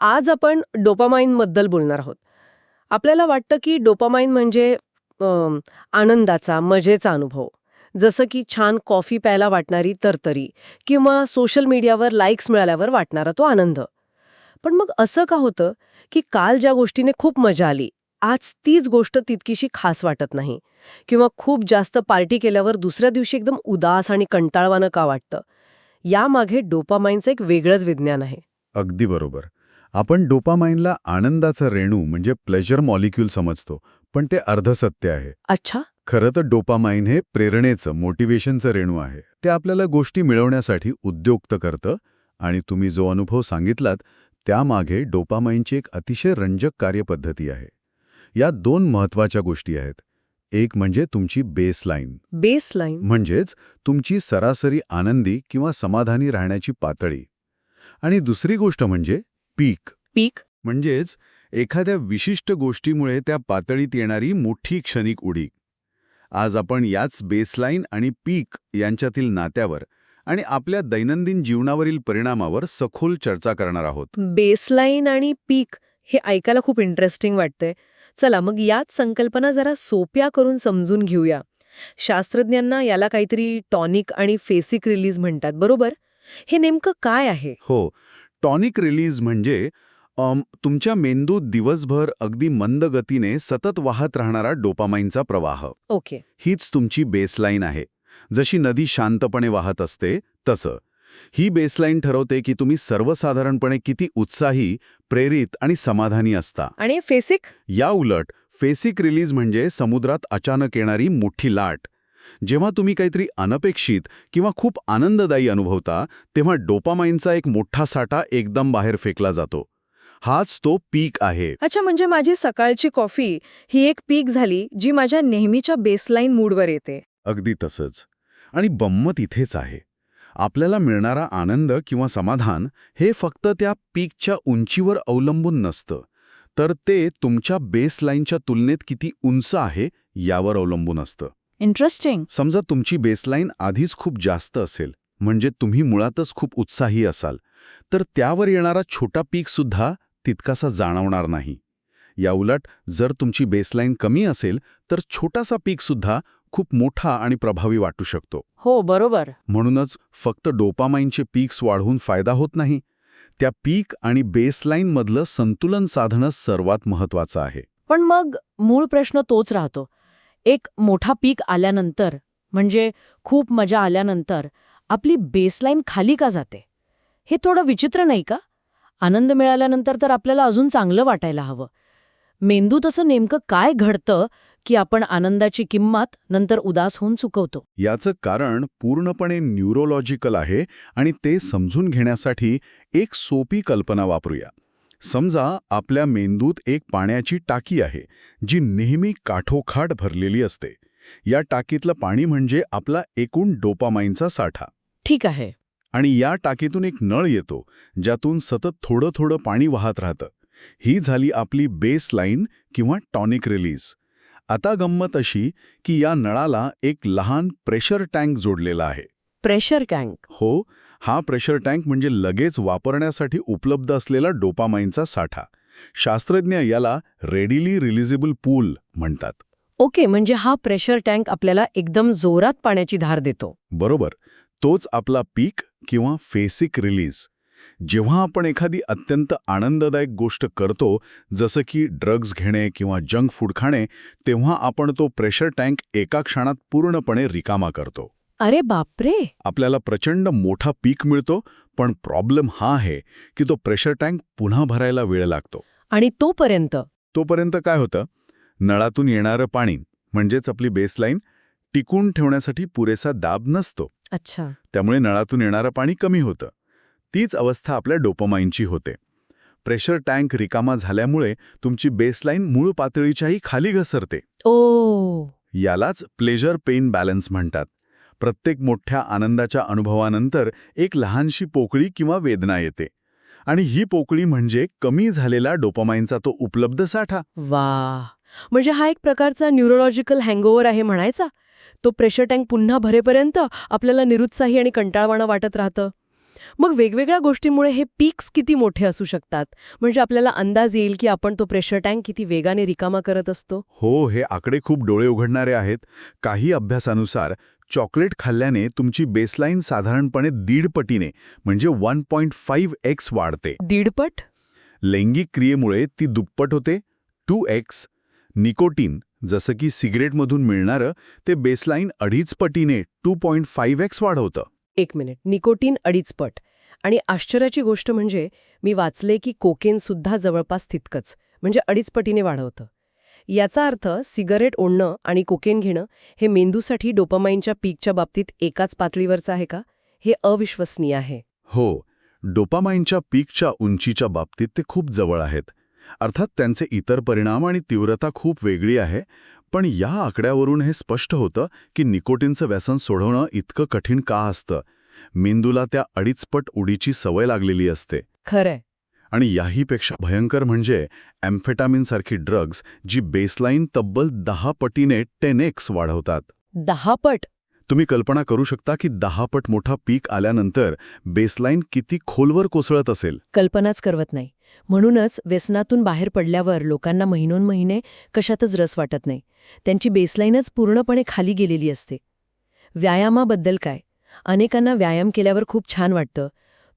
आज आपण डोपामाइनबद्दल बोलणार आहोत. आपल्याला वाटतं की डोपामाइन म्हणजे आनंदाचा मजेचा अनुभव. जसं की छान कॉफी प्यायला वाटणारी तरतरी किंवा सोशल मीडियावर लाईक्स मिळाल्यावर वाटणारा तो आनंद. पण मग असं का होतं की काल ज्या गोष्टीने खूप मजा आली आज तीच गोष्ट तितकीशी खास वाटत नाही? किंवा खूप जास्त पार्टी केल्यावर दुसऱ्या दिवशी एकदम उदास आणि कंटाळवानं का वाटतं? यामागे डोपामाइनचं एक वेगळंच विज्ञान आहे. अगदी बरोबर. आपण डोपामाइनला आनंदाचा रेणू म्हणजे प्लेजर मॉलिक्यूल समजतो पण ते अर्धसत्य आहे. अच्छा. खरं तर डोपामाइन हे प्रेरणेचं मोटिवेशनचं रेणू आहे. ते आपल्याला गोष्टी मिळवण्यासाठी उद्योक्त करतं आणि तुम्ही जो अनुभव सांगितलात त्यामागे डोपामाइनची एक अतिशय रंजक कार्यपद्धती आहे. या दोन महत्त्वाच्या गोष्टी आहेत. एक म्हणजे तुमची बेसलाईन बेसलाईन म्हणजेच तुमची सरासरी आनंदी किंवा समाधानी राहण्याची पातळी. आणि दुसरी गोष्ट म्हणजे पीक. पीक. म्हणजेच एखाद्या विशिष्ट गोष्टीमुळे त्या पातळीत येणारी मोठी क्षणिक उडी. आज आपण याच बेसलाईन आणि पीक यांच्यातील नात्यावर आणि आपल्या दैनंदिन जीवनावरील परिणामावर सखोल चर्चा करणार आहोत. बेसलाईन आणि पीक हे ऐकायला खूप इंटरेस्टिंग वाटतंय. चला मग याच संकल्पना जरा सोप्या करून समजून घेऊया. शास्त्रज्ञांना याला काहीतरी टॉनिक आणि फेसिक रिलीज म्हणतात बरोबर? हे नेमकं काय आहे? हो टॉनिक रिलीज म्हणजे तुमच्या मेंदूत दिवसभर अगदी मंद गतीने सतत वाहत राहणारा डोपामाइनचा प्रवाह. ओके. हीच तुमची बेसलाईन आहे. जशी नदी शांतपणे वाहत असते तसं. ही बेसलाईन ठरवते की तुम्ही सर्वसाधारणपणे किती उत्साही प्रेरित आणि समाधानी असता. आणि फेसिक? या उलट फेसिक रिलीज म्हणजे समुद्रात अचानक येणारी मोठी लाट. जेव्हा तुम्ही काहीतरी अनपेक्षित किंवा खूप आनंददायी अनुभवता तेव्हा डोपामाइनचा एक मोठा साठा एकदम बाहेर फेकला जातो. हाच तो पीक आहे. अच्छा म्हणजे माझी सकाळची कॉफी ही एक पीक झाली जी माझ्या नेहमीच्या बेसलाईन मूडवर येते. अगदी तसंच. आणि बंमत इथेच आहे. आपल्याला मिळणारा आनंद किंवा समाधान हे फक्त त्या पीकच्या उंचीवर अवलंबून नसतं. तर ते तुमच्या बेसलाईनच्या तुलनेत किती उंच आहे यावर अवलंबून असतं. इंटरेस्टिंग समजा तुमची बेसलाईन आधीच खूप जास्त असेल म्हणजे तुम्ही मुळातच खूप उत्साही असाल तर त्यावर येणारा छोटा पीक सुद्धा तितकासा जाणवणार नाही. याउलट जर तुमची बेसलाईन कमी असेल तर छोटासा पीक सुद्धा खूप मोठा आणि प्रभावी वाटू शकतो. हो बरोबर. म्हणूनच फक्त डोपामाइनचे पीक्स वाढवून फायदा होत नाही. त्या पीक आणि बेसलाईनमधलं संतुलन साधणं सर्वात महत्वाचं आहे. पण मग मूळ प्रश्न तोच राहतो. एक मोठा पीक आल्यानंतर म्हणजे खूप मजा आल्यानंतर आपली बेसलाईन खाली का जाते? हे थोडं विचित्र नाही का? आनंद मिळाल्यानंतर तर आपल्याला अजून चांगलं वाटायला हवं. मेंदू तसं नेमकं काय घडतं की आपण आनंदाची किंमत नंतर उदास होऊन चुकवतो? याचं कारण पूर्णपणे न्यूरोलॉजिकल आहे आणि ते समजून घेण्यासाठी एक सोपी कल्पना वापरूया. समजा आपल्या मेंदूत एक पाण्याची टाकी आहे जी नेहमी काठोखाट भरलेली असते. या टाकीतलं पाणी म्हणजे आपला एकूण डोपामाइनचा साठा. ठीक आहे. आणि या टाकीतून एक नळ येतो ज्यातून सतत थोडं थोडं पाणी वाहत राहतं. ही झाली आपली बेसलाईन किंवा टॉनिक रिलीज. आता गंमत अशी की या नळाला एक लहान प्रेशर टँक जोडलेला आहे. प्रेशर कँक हो हा प्रेशर टँक म्हणजे लगेच वापरण्यासाठी उपलब्ध असलेला डोपामाइनचा साठा. शास्त्रज्ञ याला रेडिली रिलिझेबल पूल म्हणतात. ओके म्हणजे हा प्रेशर टँक आपल्याला एकदम जोरात पाण्याची धार देतो. बरोबर. तोच आपला पीक किंवा फेसिक रिलीज. जेव्हा आपण एखादी अत्यंत आनंददायक गोष्ट करतो जसं की ड्रग्ज घेणे किंवा जंक फूड खाणे तेव्हा आपण तो प्रेशर टँक एका क्षणात पूर्णपणे रिकामा करतो. अरे बापरे! आपल्याला प्रचंड मोठा पीक मिळतो पण प्रॉब्लेम हा आहे की तो प्रेशर टँक पुन्हा भरायला वेळ लागतो. आणि तोपर्यंत? तोपर्यंत काय होतं? नळातून येणारं पाणी म्हणजेच आपली बेसलाईन टिकून ठेवण्यासाठी पुरेसा दाब नसतो. अच्छा. त्यामुळे नळातून येणारं पाणी कमी होतं. तीच अवस्था आपल्या डोपामाइनची होते. प्रेशर टँक रिकामा झाल्यामुळे तुमची बेसलाईन मूळ पातळीच्याही खाली घसरते. ओ. यालाच प्लेजर पेन बॅलन्स म्हणतात. प्रत्येक मोठ्या आनंदाच्या अनुभवानंतर एक लहानशी पोकळी किंवा वेदना येते. आणि ही पोकळी म्हणजे कमी झालेला डोपामाइनचा तो उपलब्ध साठा. वा म्हणजे हा एक प्रकारचा न्यूरोलॉजिकल हँगओव्हर आहे म्हणायचा? तो प्रेशर टँक पुन्हा भरेपर्यंत आपल्याला निरुत्साही आणि कंटाळवाणं वाटत राहतं. मग वेगवेगळ्या गोष्टींमुळे हे पीक्स किती मोठे असू शकतात? म्हणजे आपल्याला अंदाज येईल की आपण तो प्रेशर टँक किती वेगाने रिकामा करत असतो? हो हे आकडे खूप डोळे उघडणारे आहेत. काही अभ्यासानुसार चॉकलेट खाल्ल्याने तुमची बेसलाईन साधारणपणे दीड पटीने म्हणजे वन पॉईंट फाईव्ह एक्स वाढते. दीडपट? लैंगिक क्रियेमुळे ती दुप्पट होते. टू एक्स निकोटीन जसं की सिगरेटमधून मिळणारं ते बेसलाईन अडीच पटीने टू पॉईंट फाईव्ह एक्स वाढवतं. एक मिनिट. निकोटीन अडीच पट आणि आश्चर्याची गोष्ट म्हणजे मी वाचले की कोकेन सुद्धा जवळपास तितकंच म्हणजे अडीच पटीने वाढवतं. याचा अर्थ सिगारेट ओढणं आणि कोकेन घेणं हे मेंदूसाठी डोपामाइनच्या पीकच्या बाबतीत एकाच पातळीवरचं आहे का? हे अविश्वसनीय आहे. हो डोपामाइनच्या पीकच्या उंचीच्या बाबतीत ते खूप जवळ आहेत. अर्थात त्यांचे इतर परिणाम आणि तीव्रता खूप वेगळी आहे पण या आकड्यावरून हे स्पष्ट होतं की निकोटीनचं व्यसन सोडवणं इतकं कठीण का असतं? मेंदूला त्या अडीचपट उडीची सवय लागलेली असते. खरंय. आणि याहीपेक्षा भयंकर म्हणजे ॲम्फेटामिनसारखी ड्रग्ज जी बेसलाईन तब्बल दहा पटीने टेन एक्स वाढवतात. दहा पट? तुम्ही कल्पना करू शकता की दहा पट मोठा पीक आल्यानंतर बेसलाईन किती खोलवर कोसळत असेल? कल्पनाच करवत नाही. म्हणूनच व्यसनातून बाहेर पडल्यावर लोकांना महिनोन महिने कशातच रस वाटत नाही. त्यांची बेसलाईनच पूर्णपणे खाली गेलेली असते. व्यायामाबद्दल काय? अनेकांना व्यायाम केल्यावर खूप छान वाटतं.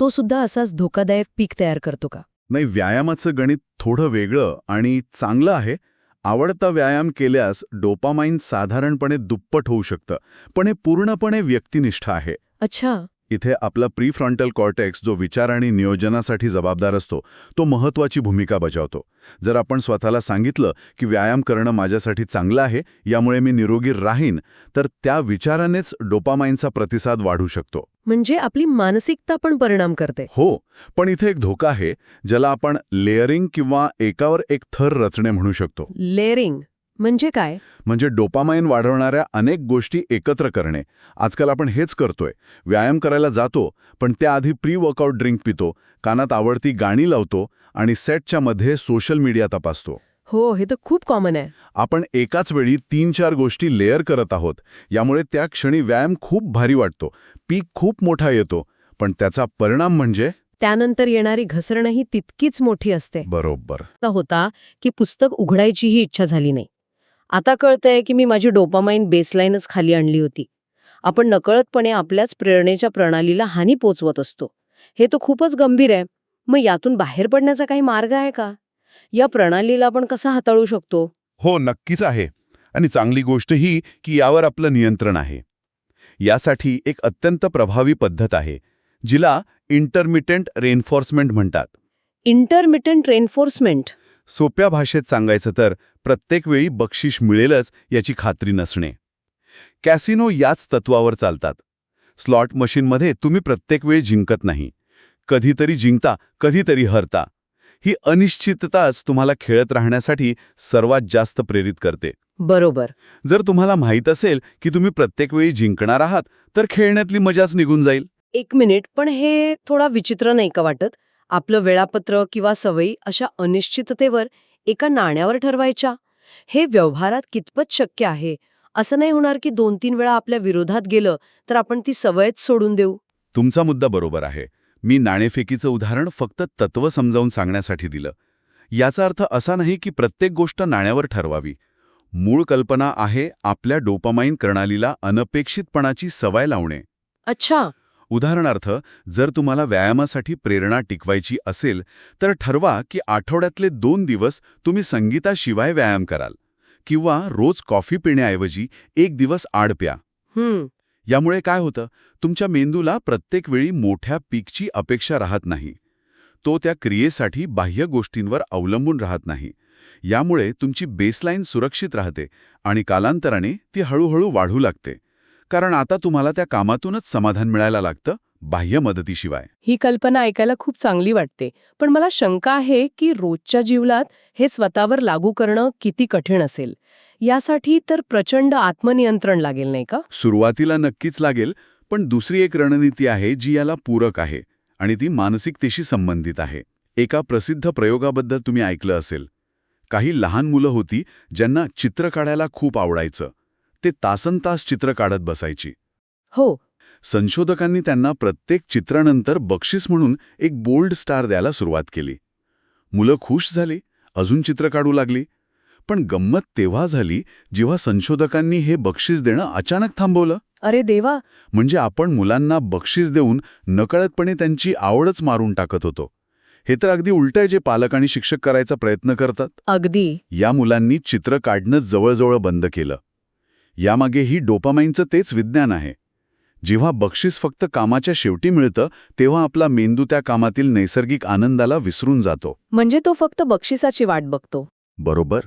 तो सुद्धा असाच धोकादायक पीक तयार करतो का? नाही व्यायामाचं गणित थोडं वेगळं आणि चांगलं आहे. आवडता व्यायाम केल्यास डोपामाइन साधारणपणे दुप्पट होऊ शकतं पण हे पूर्णपणे व्यक्तिनिष्ठ आहे. अच्छा. इथे आपला प्रीफ्रंटल कॉर्टेक्स जो विचार आणि नियोजनासाठी जबाबदार असतो तो महत्वाची भूमिका बजावतो. जर आपण स्वतःला सांगितलं की व्यायाम करणं माझ्यासाठी चांगलं आहे यामुळे मी निरोगी राहीन तर त्या विचारानेच डोपामाइनचा प्रतिसाद वाढू शकतो. म्हणजे आपली मानसिकता पण परिणाम करते. हो पण इथे एक धोका आहे ज्याला आपण लेअरिंग किंवा एकावर एक थर रचणे म्हणू शकतो. लेअरिंग. म्हणजे काय? म्हणजे डोपामाइन वाढवणाऱ्या अनेक गोष्टी एकत्र करणे. आजकाल आपण हेच करतोय. व्यायाम करायला जातो पण त्याआधी प्री वर्कआउट ड्रिंक पितो कानात आवडती गाणी लावतो आणि सेटच्या मध्ये सोशल मीडिया तपासतो. हो हे तर खूप कॉमन आहे. आपण एकाच वेळी तीन चार गोष्टी लेअर करत आहोत. यामुळे त्या क्षणी व्यायाम खूप भारी वाटतो. पीक खूप मोठा येतो. पण त्याचा परिणाम म्हणजे? त्यानंतर येणारी घसरणही तितकीच मोठी असते. बरोबर. होता की पुस्तक उघडायचीही इच्छा झाली नाही. आता कळतंय की मी माझी डोपामाइन बेसलाईनच खाली आणली होती. आपण नकळतपणे आपल्याच प्रेरणेच्या प्रणालीला हानी पोचवत असतो. हे तर खूपच गंभीर आहे. मग यातून बाहेर पडण्याचा काही मार्ग आहे का? या प्रणालीला आपण कसा हाताळू शकतो? हो नक्कीच आहे. आणि चांगली गोष्ट ही की यावर आपलं नियंत्रण आहे. यासाठी एक अत्यंत प्रभावी पद्धत आहे जिला इंटरमिटंट रेन्फोर्समेंट म्हणतात. इंटरमिटंट रेन्फोर्समेंट सोप्या भाषेत सांगायचं तर प्रत्येक वेळी बक्षीस मिळेलच याची खात्री नसणे. कॅसिनो याच तत्वावर चालतात. स्लॉट मशीनमध्ये तुम्ही प्रत्येक वेळी जिंकत नाही. कधीतरी जिंकता कधीतरी हरता. ही अनिश्चितताच तुम्हाला खेळत राहण्यासाठी सर्वात जास्त प्रेरित करते. बरोबर. जर तुम्हाला माहीत असेल की तुम्ही प्रत्येक वेळी जिंकणार आहात तर खेळण्यातली मजाच निघून जाईल. एक मिनिट पण हे थोडा विचित्र नाही का वाटत? आपलं वेळापत्रक किंवा सवयी अशा अनिश्चिततेवर एका नाण्यावर ठरवायच्या? हे व्यवहारात कितपत शक्य आहे? असं नाही होणार की दोन तीन वेळा आपल्या विरोधात गेलं तर आपण ती सवयच सोडून देऊ. तुमचा मुद्दा बरोबर आहे. मी नाणेफेकीचं उदाहरण फक्त तत्व समजावून सांगण्यासाठी दिलं. याचा अर्थ असा नाही की प्रत्येक गोष्ट नाण्यावर ठरवावी. मूळ कल्पना आहे आपल्या डोपामाइन प्रणालीला अनपेक्षितपणाची सवय लावणे. अच्छा. उदाहरणार्थ जर तुम्हाला व्यायामासाठी प्रेरणा टिकवायची असेल तर ठरवा की आठवड्यातले दोन दिवस तुम्ही संगीताशिवाय व्यायाम कराल किंवा रोज कॉफी पिण्याऐवजी एक दिवस आड प्या. यामुळे काय होतं? तुमच्या मेंदूला प्रत्येक वेळी मोठ्या पीकची अपेक्षा राहत नाही. तो त्या क्रियेसाठी बाह्य गोष्टींवर अवलंबून राहत नाही. यामुळे तुमची बेसलाईन सुरक्षित राहते आणि कालांतराने ती हळूहळू वाढू लागते. कारण आता तुम्हाला त्या कामातूनच समाधान मिळायला लागतं बाह्य मदतीशिवाय. ही कल्पना ऐकायला खूप चांगली वाटते. पण मला शंका आहे की रोजच्या जीवनात हे स्वतःवर लागू करणं किती कठीण असेल? यासाठी तर प्रचंड आत्मनियंत्रण लागेल नाही का? सुरुवातीला नक्कीच लागेल पण दुसरी एक रणनीती आहे जी याला पूरक आहे आणि ती मानसिकतेशी संबंधित आहे. एका प्रसिद्ध प्रयोगाबद्दल तुम्ही ऐकलं असेल. काही लहान मुलं होती ज्यांना चित्र काढायला खूप आवडायचं. ते तासनतास चित्र काढत बसायची. हो. संशोधकांनी त्यांना प्रत्येक चित्रानंतर बक्षीस म्हणून एक बोल्ड स्टार द्यायला सुरुवात केली. मुलं खुश झाली अजून चित्र काढू लागली. पण गंमत तेव्हा झाली जेव्हा संशोधकांनी हे बक्षीस देणं अचानक थांबवलं. अरे देवा! म्हणजे आपण मुलांना बक्षीस देऊन नकळतपणे त्यांची आवडच मारून टाकत होतो. हे तर अगदी उलट आहे जे पालक आणि शिक्षक करायचा प्रयत्न करतात. अगदी. या मुलांनी चित्र काढणं जवळजवळ बंद केलं. यामागे ही डोपामाईनचं तेच विज्ञान आहे. जेव्हा बक्षीस फक्त कामाच्या शेवटी मिळतं तेव्हा आपला मेंदू त्या कामातील नैसर्गिक आनंदाला विसरून जातो. म्हणजे तो फक्त बक्षिसाची वाट बघतो. बरोबर.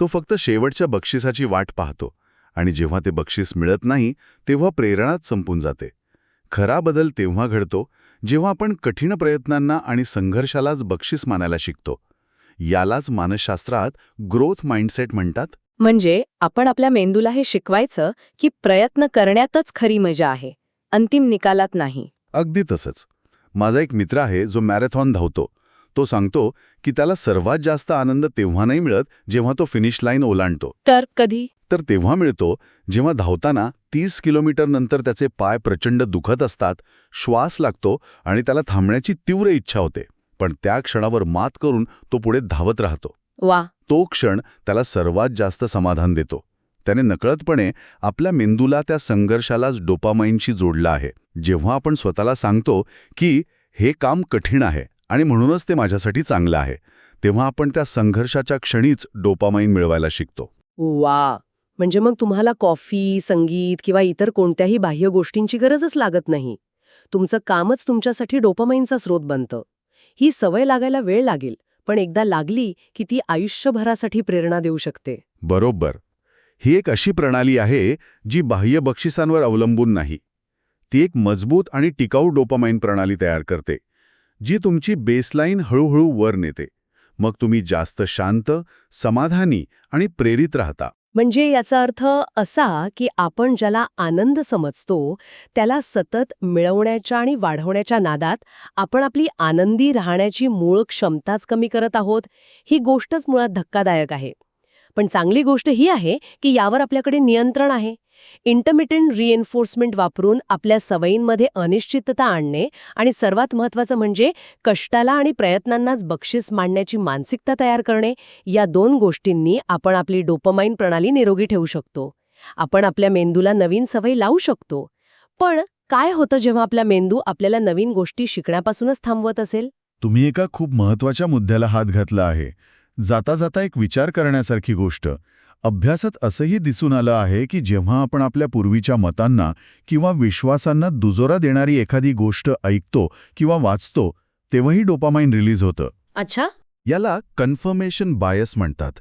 तो फक्त शेवटच्या बक्षिसाची वाट पाहतो आणि जेव्हा ते बक्षीस मिळत नाही तेव्हा प्रेरणाच संपून जाते. खरा बदल तेव्हा घडतो जेव्हा आपण कठीण प्रयत्नांना आणि संघर्षालाच बक्षीस मानायला शिकतो. यालाच मानसशास्त्रात ग्रोथ माइंडसेट म्हणतात. म्हणजे आपण आपल्या मेंदूला हे शिकवायचं की प्रयत्न करण्यातच खरी मजा आहे. अंतिम निकालात नाही. अगदी तसंच. माझा एक मित्र आहे जो मॅरेथॉन धावतो. तो सांगतो की त्याला सर्वात जास्त आनंद तेव्हा नाही मिळत जेव्हा तो फिनिश लाईन ओलांडतो. तर कधी? तर तेव्हा मिळतो जेव्हा धावताना तीस किलोमीटर नंतर त्याचे पाय प्रचंड दुखत असतात श्वास लागतो आणि त्याला थांबण्याची तीव्र इच्छा होते. पण त्या क्षणावर मात करून तो पुढे धावत राहतो. वा! तो क्षण त्याला सर्वात जास्त समाधान देतो. त्याने नकळतपणे आपल्या मेंदूला त्या संघर्षालाच डोपामाईनशी जोडला आहे. जेव्हा आपण स्वतःला सांगतो की हे काम कठीण आहे आणि म्हणूनच ते माझ्यासाठी चांगलं आहे तेव्हा आपण त्या संघर्षाच्या क्षणीच डोपामाईन मिळवायला शिकतो. वा म्हणजे मग तुम्हाला कॉफी संगीत किंवा इतर कोणत्याही बाह्य गोष्टींची गरजच लागत नाही. तुमचं कामच तुमच्यासाठी डोपामाईनचा स्रोत बनतं. ही सवय लागायला वेळ लागेल. पण एकदा लागली की ती आयुष्यभरासाठी प्रेरणा देऊ शकते. बरोबर. ही एक अशी प्रणाली आहे जी बाह्य बक्षिसांवर अवलंबून नाही. ती एक मजबूत आणि टिकाऊ डोपामाइन प्रणाली तयार करते जी तुमची बेसलाईन हळूहळू वर नेते. मग तुम्ही जास्त शांत समाधानी आणि प्रेरित राहता. म्हणजे याचा अर्थ असा की आपण ज्याला आनंद समजतो त्याला सतत मिळवण्याच्या आणि वाढवण्याच्या नादात आपण आपली आनंदी राहण्याची मूळ क्षमताच कमी करत आहोत ही गोष्टच मुळात धक्कादायक आहे. पण चांगली गोष्ट ही आहे की यावर आपल्याकडे नियंत्रण आहे. इंटरमिटंट रिएन्फोर्समेंट वापरून आपल्या सवयींमध्ये अनिश्चितता आणणे आणि सर्वात महत्त्वाचं म्हणजे कष्टाला आणि प्रयत्नांनाच बक्षीस मांडण्याची मानसिकता तयार करणे या दोन गोष्टींनी आपण आपली डोपमाइन प्रणाली निरोगी ठेवू शकतो. आपण आपल्या मेंदूला नवीन सवयी लावू शकतो. पण काय होतं जेव्हा आपला मेंदू आपल्याला नवीन गोष्टी शिकण्यापासूनच थांबवत असेल? तुम्ही एका खूप महत्त्वाच्या मुद्द्याला हात घातला आहे. जाता जाता एक विचार करण्यासारखी गोष्ट. अभ्यासात असंही दिसून आलं आहे की जेव्हा आपण आपल्या पूर्वीच्या मतांना किंवा विश्वासांना दुजोरा देणारी एखादी गोष्ट ऐकतो किंवा वाचतो तेव्हाही डोपामाइन रिलीज होतं. अच्छा? याला कन्फर्मेशन बायस म्हणतात.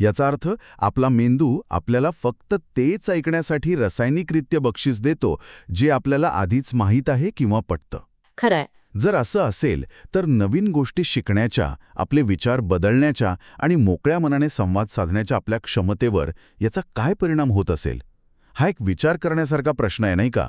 याचा अर्थ आपला मेंदू आपल्याला फक्त तेच ऐकण्यासाठी रासायनिकरित्या बक्षीस देतो जे आपल्याला आधीच माहीत आहे किंवा पटतं. खरंय. जर असं असेल तर नवीन गोष्टी शिकण्याच्या आपले विचार बदलण्याच्या आणि मोकळ्या मनाने संवाद साधण्याच्या आपल्या क्षमतेवर याचा काय परिणाम होत असेल? हा एक विचार करण्यासारखा प्रश्न आहे नाही का?